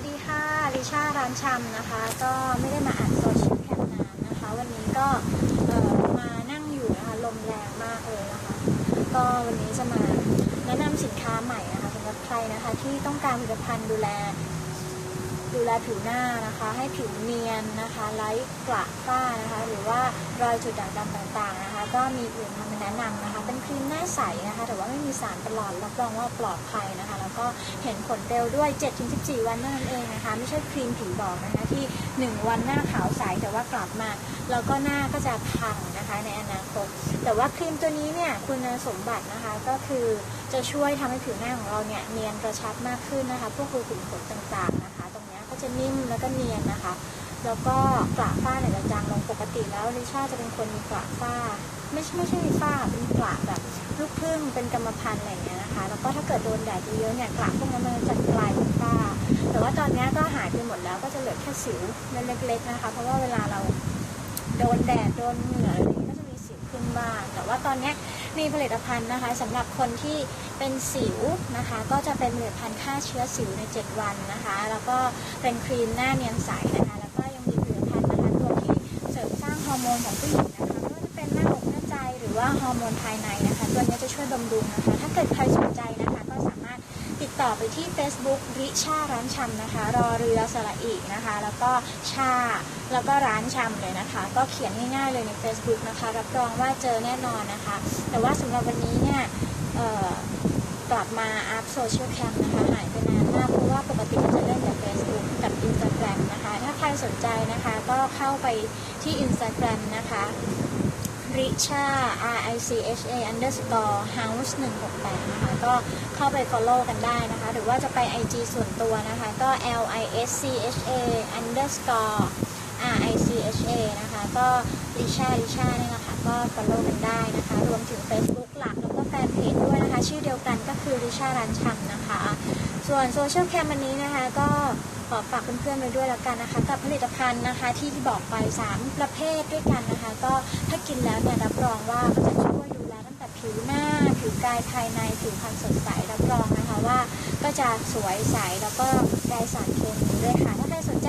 วัสดีค่ะลิชาร้านชำนะคะ ก็ไม่ได้มาอ่านโซเชียลแคมนานนะคะ วันนี้ก็มานั่งอยู่นะคะลมแรงมากเลยนะคะ ก็วันนี้จะมาแนะนำสินค้าใหม่นะคะสำหรับใครนะคะที่ต้องการผลิตภัณฑ์ดูแล ดูแลผิวหน้านะคะ ให้ผิวเนียนนะคะไร้กระฝ้านะคะ หรือว่ารอยจุดด่างดำต่างๆนะคะ ก็มีอื่นมาแนะนำนะ คะเป็นครีมหน้าใสนะคะ แต่ว่าไม่มีสารตลอดรับรองว่าปลอดภัยนะคะ แล้วก็เห็นผลเร็วด้วย 7-14 วันเท่านั้นเองนะคะ ไม่ใช่ครีมผิวบอกนะคะที่ 1 วันหน้าขาวใสแต่ว่ากลับมา แล้วก็หน้าก็จะพังนะคะในอนาคต แต่ว่าครีมตัวนี้เนี่ยคุณสมบัตินะคะก็คือจะช่วยทำให้ผิวหน้าของเราเนี่ยเนียนกระชับมากขึ้นนะคะ พวกรูขุมขนต่างๆนะคะ ตรงนี้ก็จะนิ่มแล้วก็เนียนนะคะ แล้วก็กระฝ้าเนี่ยจะจางลงปกติแล้วลิชาจะเป็นคนมีกระฝ้า ไม่ใช่ไม่ใช่มีฝ้าเป็นกระแบบลูกครึ่งเป็นกรรมพันธุ์อะไรอย่างเงี้ยนะคะ แล้วก็ถ้าเกิดโดนแดดเยอะเนี่ยกระพวกนั้นมันจะกลายเป็นฝ้า แต่ว่าตอนเนี้ยก็หายไปหมดแล้วก็จะเหลือแค่สิวเล็กๆนะคะ เพราะว่าเวลาเราโดนแดดโดนเหงื่ออะไรอย่างเงี้ยก็จะมีสิวขึ้นบ้าง แต่ว่าตอนเนี้ยมีผลิตภัณฑ์นะคะสำหรับคนที่เป็นสิวนะคะ ก็จะเป็นผลิตภัณฑ์ฆ่าเชื้อสิวใน 7 วันนะคะ แล้วก็เป็นครีมหน้าเนียนใสนะคะ แล้วก็ยังมีผลิตภัณฑ์นะคะตัวที่เสริมสร้างฮอร์โมนของผู้หญิง อว่าฮอร์โมนภายในนะคะ ตัวนี้จะช่วยบำรุงนะคะ ถ้าเกิดใครสนใจนะคะ ก็สามารถติดต่อไปที่ Facebook ริชาร้านชำนะคะ รอเรือสระอีนะคะ แล้วก็ชา แล้วก็ร้านชำเลยนะคะ ก็เขียนง่ายๆเลยใน Facebook นะคะ รับรองว่าเจอแน่นอนนะคะ แต่ว่าสำหรับวันนี้เนี่ยกลับมาอัพโซเชียลแคมนะคะ หายไปนานมากเพราะว่าปกติจะเล่นแต่ Facebook กับ Instagram นะคะ ถ้าใครสนใจนะคะ ก็เข้าไปที่ Instagram นะคะ ริชา R I C H A underscore house 168 นะคะ ก็เข้าไป follow กันได้นะคะ หรือว่าจะไป IG ส่วนตัวนะคะ ก็ L I S C H A underscore R I C H A นะคะ ก็ริชาริชาเนี่ยนะคะ ก็ follow กันได้นะคะ รวมถึง Facebook หลัก แล้วก็แฟนเพจด้วยนะคะ ชื่อเดียวกันก็คือริชารันชัมนะคะ ส่วนโซเชียลแคมวันนี้นะคะ ก็ ขอฝากเพื่อนๆไปด้วยแล้วกันนะคะ กับผลิตภัณฑ์นะคะที่บอกไป 3 ประเภทด้วยกันนะคะ ก็ถ้ากินแล้วเนี่ยรับรองว่าก็จะช่วยดูแลตั้งแต่ผิวหน้า ผิวกายภายในผิวพรรณสดใสรับรองนะคะว่าก็จะสวยใสแล้วก็ไร้สารเคมีด้วยค่ะถ้าใครสนใจ